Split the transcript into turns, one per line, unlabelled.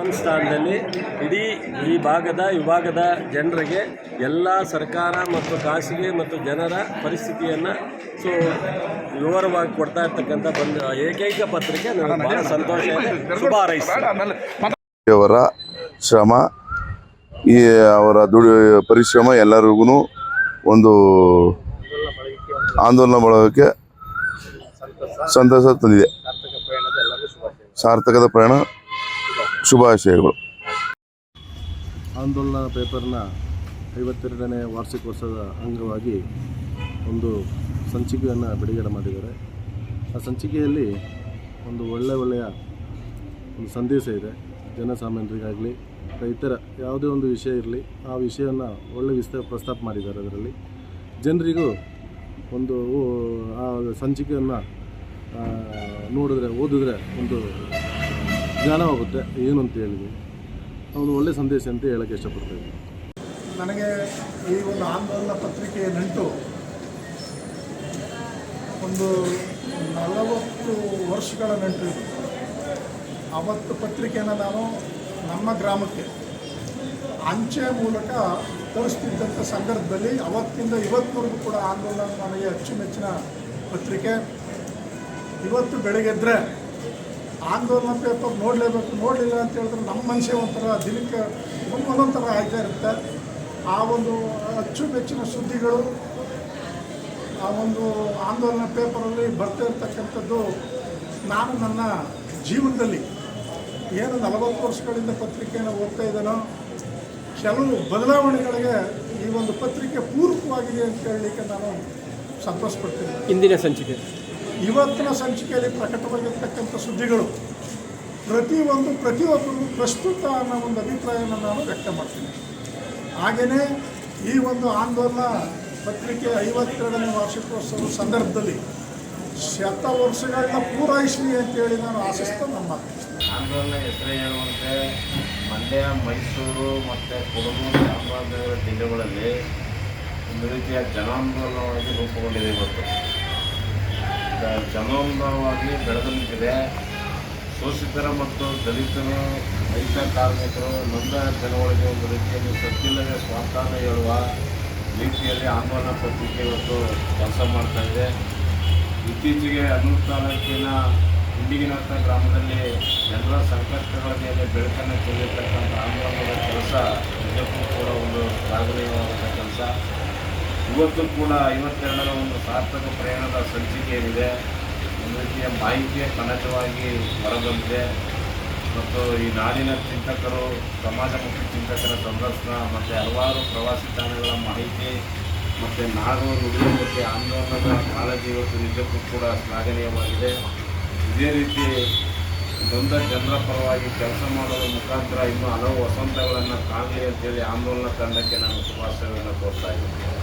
ಒಂದು ಸ್ಥಾನದಲ್ಲಿ ಇಡೀ ಈ ಭಾಗದ ವಿಭಾಗದ ಜನರಿಗೆ ಎಲ್ಲ ಸರ್ಕಾರ ಮತ್ತು ಖಾಸಗಿ ಮತ್ತು ಜನರ ಪರಿಸ್ಥಿತಿಯನ್ನು ಸೊ ವಿವರವಾಗಿ ಕೊಡ್ತಾ ಇರ್ತಕ್ಕಂಥ ಬಂದ ಏಕೈಕ ಪತ್ರಿಕೆ. ನನಗೆ ಬಹಳ ಸಂತೋಷ ಇದೆ. ಶುಭ
ಅವರ ಶ್ರಮ ಈ ಅವರ ದುಡಿ ಪರಿಶ್ರಮ ಎಲ್ಲರಿಗೂ ಒಂದು ಆಂದೋಲನ ಮಾಡೋದಕ್ಕೆ ಸಂತಸ ತಂದಿದೆ. ಸಾರ್ಥಕದ ಪ್ರಯಾಣ. ಶುಭಾಶಯಗಳು.
ಆಂದೋಲನ ಪೇಪರ್ನ ಐವತ್ತೆರಡನೇ ವಾರ್ಷಿಕೋತ್ಸವದ ಅಂಗವಾಗಿ ಒಂದು ಸಂಚಿಕೆಯನ್ನು ಬಿಡುಗಡೆ ಮಾಡಿದ್ದಾರೆ. ಆ ಸಂಚಿಕೆಯಲ್ಲಿ ಒಂದು ಒಳ್ಳೆ ಒಳ್ಳೆಯ ಒಂದು ಸಂದೇಶ ಇದೆ. ಜನಸಾಮಾನ್ಯರಿಗಾಗಲಿ, ರೈತರ ಯಾವುದೇ ಒಂದು ವಿಷಯ ಇರಲಿ, ಆ ವಿಷಯವನ್ನು ಒಳ್ಳೆ ವಿಸ್ತಾರ ಪ್ರಸ್ತಾಪ ಮಾಡಿದ್ದಾರೆ ಅದರಲ್ಲಿ. ಜನರಿಗೂ ಒಂದು ಆ ಸಂಚಿಕೆಯನ್ನು ನೋಡಿದ್ರೆ, ಓದಿದ್ರೆ ಒಂದು ಜ್ಞಾನವಾಗುತ್ತೆ ಏನು ಅಂತ ಹೇಳಿದ್ವಿ ಅವನು ಒಳ್ಳೆ ಸಂದೇಶ ಅಂತ ಹೇಳಕ್ಕೆ ಇಷ್ಟಪಡ್ತೇವೆ
ನನಗೆ ಈ ಒಂದು ಆಂದೋಲನ ಪತ್ರಿಕೆ ನಂಟು ಒಂದು ನಲವತ್ತು ವರ್ಷಗಳ ನಂಟು ಅವತ್ತು ಪತ್ರಿಕೆಯನ್ನು ನಾನು ನಮ್ಮ ಗ್ರಾಮಕ್ಕೆ ಅಂಚೆ ಮೂಲಕ ತೋರಿಸ್ತಿದ್ದಂಥ ಸಂದರ್ಭದಲ್ಲಿ ಅವತ್ತಿಂದ ಇವತ್ತಿನವರೆಗೂ ಕೂಡ ಆಂದೋಲನ ನನಗೆ ಅಚ್ಚುಮೆಚ್ಚಿನ ಪತ್ರಿಕೆ. ಇವತ್ತು ಬೆಳಗ್ಗೆದ್ರೆ ಆಂದೋಲನ ಪೇಪರ್ ನೋಡಲೇಬೇಕು, ನೋಡಲಿಲ್ಲ ಅಂತ ಹೇಳಿದ್ರೆ ನಮ್ಮ ಮನುಷ್ಯ ಒಂಥರ ದಿನಕ್ಕೆ ಒಂದೊಂದೊಂಥರ ಥರ ಆಯ್ತಾ ಇರುತ್ತೆ. ಆ ಒಂದು ಅಚ್ಚುಮೆಚ್ಚಿನ ಸುದ್ದಿಗಳು, ಆ ಒಂದು ಆಂದೋಲನ ಪೇಪರಲ್ಲಿ ಬರ್ತಾ ಇರ್ತಕ್ಕಂಥದ್ದು, ನಾನು ನನ್ನ ಜೀವನದಲ್ಲಿ ಏನು ನಲವತ್ತು ವರ್ಷಗಳಿಂದ ಪತ್ರಿಕೆಯನ್ನು ಓದ್ತಾ ಇದ್ದಾನೋ, ಕೆಲವು ಬದಲಾವಣೆಗಳಿಗೆ ಈ ಒಂದು ಪತ್ರಿಕೆ ಪೂರಕವಾಗಿದೆ ಅಂತ ಹೇಳಲಿಕ್ಕೆ ನಾನು ಸಂತೋಷಪಡ್ತೀನಿ.
ಇಂದಿನ ಸಂಚಿಕೆ.
ಇವತ್ತಿನ ಸಂಚಿಕೆಯಲ್ಲಿ ಪ್ರಕಟವಾಗಿರ್ತಕ್ಕಂಥ ಸುದ್ದಿಗಳು ಪ್ರತಿಯೊಂದು ಪ್ರತಿಯೊಬ್ಬರಿಗೂ ಪ್ರಸ್ತುತ ಅನ್ನೋ ಒಂದು ಅಭಿಪ್ರಾಯವನ್ನು ನಾನು ವ್ಯಕ್ತ ಮಾಡ್ತೀನಿ ಹಾಗೆಯೇ ಈ ಒಂದು ಆಂದೋಲನ ಪತ್ರಿಕೆ ಐವತ್ತೆರಡನೇ ವಾರ್ಷಿಕೋತ್ಸವದ ಸಂದರ್ಭದಲ್ಲಿ ಶತ ವರ್ಷಗಳನ್ನ ಪೂರೈಸಲಿ ಅಂತೇಳಿ ನಾನು ಆಶಿಸ್ತಾ ನಮ್ಮ.
ಆಂದೋಲನ ಹೆಸರು ಹೇಳುವಂತೆ ಮಂಡ್ಯ, ಮೈಸೂರು ಮತ್ತು ಕೊಡಗು ಚಾಮರಾಜನಗರ ಜಿಲ್ಲೆಗಳಲ್ಲಿ ಒಂದು ರೀತಿಯ ಜನಾಂದೋಲನವಾಗಿ ರೂಪುಗೊಂಡಿದೆ ಇವತ್ತು ದ- ಜನಾಂದೋಲನವಾಗಿ ಬೆಳೆದು ನಿಂತಿದೆ ಶೋಷಿತರ ಮತ್ತು ದಲಿತರು, ರೈತ ಕಾರ್ಮಿಕರು ನೊಂದ ಜನಗಳಿಗೆ ಒಂದು ರೀತಿಯಲ್ಲಿ ಸತ್ತಿಲ್ಲದೆ ಸ್ವಾರ್ಥಾನ ಹೇಳುವ ರೀತಿಯಲ್ಲಿ ಆಂದೋಲನ ಪತ್ರಿಕೆ ಇವತ್ತು ಕೆಲಸ ಮಾಡ್ತಾಯಿದೆ ಇತ್ತೀಚೆಗೆ ಅನೂರು ತಾಲೂಕಿನ ಇಂಡಿಗಿನತ್ತ ಗ್ರಾಮದಲ್ಲಿ ಜನರ ಸಂಕಷ್ಟಗಳ ಮೇಲೆ ಬೆಳಕನ್ನು ಚೆಲ್ಲಿರ್ತಕ್ಕಂಥ ಆಂದೋಲನದ ಕೆಲಸ ನಿಜಕ್ಕೂ ಕೂಡ ಒಂದು ಶ್ಲಾಘನೀಯವಾದಂಥ ಕೆಲಸ. ಇವತ್ತು ಕೂಡ ಐವತ್ತೆರಡರ ಒಂದು ಸಾರ್ಥಕ ಪ್ರಯಾಣದ ಸಂಚಿಕೆ ಏನಿದೆ. ರೀತಿಯ ಮಾಹಿತಿಯ ಕನಕವಾಗಿ ಹೊರಬಂದಿದೆ ಮತ್ತು ಈ ನಾಡಿನ ಚಿಂತಕರು ಸಮಾಜಮುಖಿ ಚಿಂತಕರ ಸಂದರ್ಶನ, ಮತ್ತು ಹಲವಾರು ಪ್ರವಾಸಿ ತಾಣಗಳ ಮಾಹಿತಿ, ಮತ್ತು ನಾಡು ನುಡಿಯ ಬಗ್ಗೆ ಆಂದೋಲನದ ಕಾಳಜಿ ಇವತ್ತು ನಿಜಕ್ಕೂ ಕೂಡ ಶ್ಲಾಘನೀಯವಾಗಿದೆ. ಇದೇ ರೀತಿ ನೊಂದ ಜನರ ಪರವಾಗಿ ಕೆಲಸ ಮಾಡುವ ಮುಖಾಂತರ ಇನ್ನೂ ಹಲವು ವಸಂತಗಳನ್ನು ಕಾಣಲಿ ಅಂತೇಳಿ ಆಂದೋಲನ ತಂಡಕ್ಕೆ ನಾನು ಶುಭಾಶಯಗಳನ್ನು ಕೋರ್ತಾ ಇದ್ದೀನಿ.